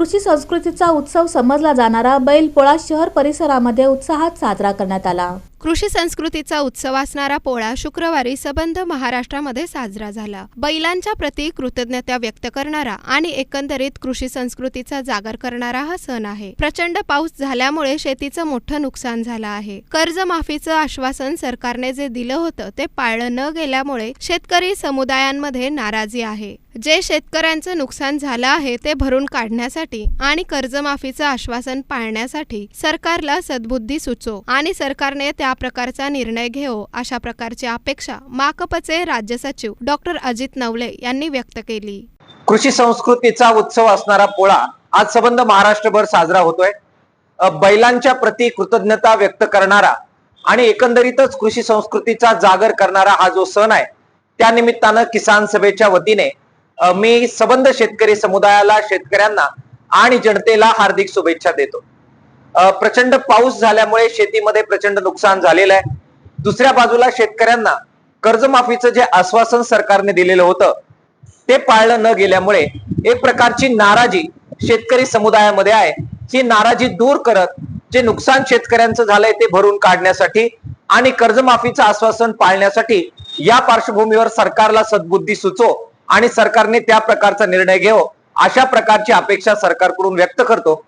कृषी संस्कृतीचा उत्सव समजला जाणारा बैलपोळा शहर परिसरामध्ये उत्साहात साजरा करण्यात आला. कृषी संस्कृतीचा उत्सव असणारा पोळा शुक्रवारी सबंध महाराष्ट्रामध्ये साजरा झाला. बैलांच्या प्रती कृतज्ञता व्यक्त करणारा आणि एकंदरीत कृषी संस्कृतीचा जागर करणारा हा सण आहे. प्रचंड पाऊस झाल्यामुळे शेतीचं मोठं नुकसान झालं आहे. कर्जमाफीचं आश्वासन सरकारने जे दिलं होतं ते पाळलं न गेल्यामुळे शेतकरी समुदायांमध्ये नाराजी आहे. जे शेतकऱ्यांचं नुकसान झालं आहे ते भरून काढण्यासाठी आणि कर्जमाफीचं आश्वासन पाळण्यासाठी सरकारला सद्बुद्धी सुचो आणि सरकारने त्या प्रकारचा निर्णय घेवो अशा प्रकारची अपेक्षा माकपचे राज्य सचिव डॉक्टर अजित नवले यांनी व्यक्त केली. कृषी संस्कृतीचा उत्सव असणारा पोळा आज संबंध महाराष्ट्रभर साजरा होतोय. बैलांच्या प्रती कृतज्ञता व्यक्त करणारा आणि एकंदरीतच कृषी संस्कृतीचा जागर करणारा हा जो सण आहे त्या निमित्तानं किसान सभेच्या वतीने मी सबंध शेतकरी समुदायाला शेतकऱ्यांना आणि जनतेला हार्दिक शुभेच्छा देतो. प्रचंड पाऊस झाल्यामुळे शेतीमध्ये प्रचंड नुकसान झालेलं आहे. दुसऱ्या बाजूला शेतकऱ्यांना कर्जमाफीचं जे आश्वासन सरकारने दिलेलं होतं ते पाळलं न गेल्यामुळे एक प्रकारची नाराजी शेतकरी समुदायामध्ये आहे. ही नाराजी दूर करत जे नुकसान शेतकऱ्यांचं झालंय ते भरून काढण्यासाठी आणि कर्जमाफीचं आश्वासन पाळण्यासाठी या पार्श्वभूमीवर सरकारला सद्बुद्धी सुचो आणि सरकारने त्या प्रकारचा निर्णय घेवो. अशा प्रकारची अपेक्षा सरकारकडून व्यक्त करतो.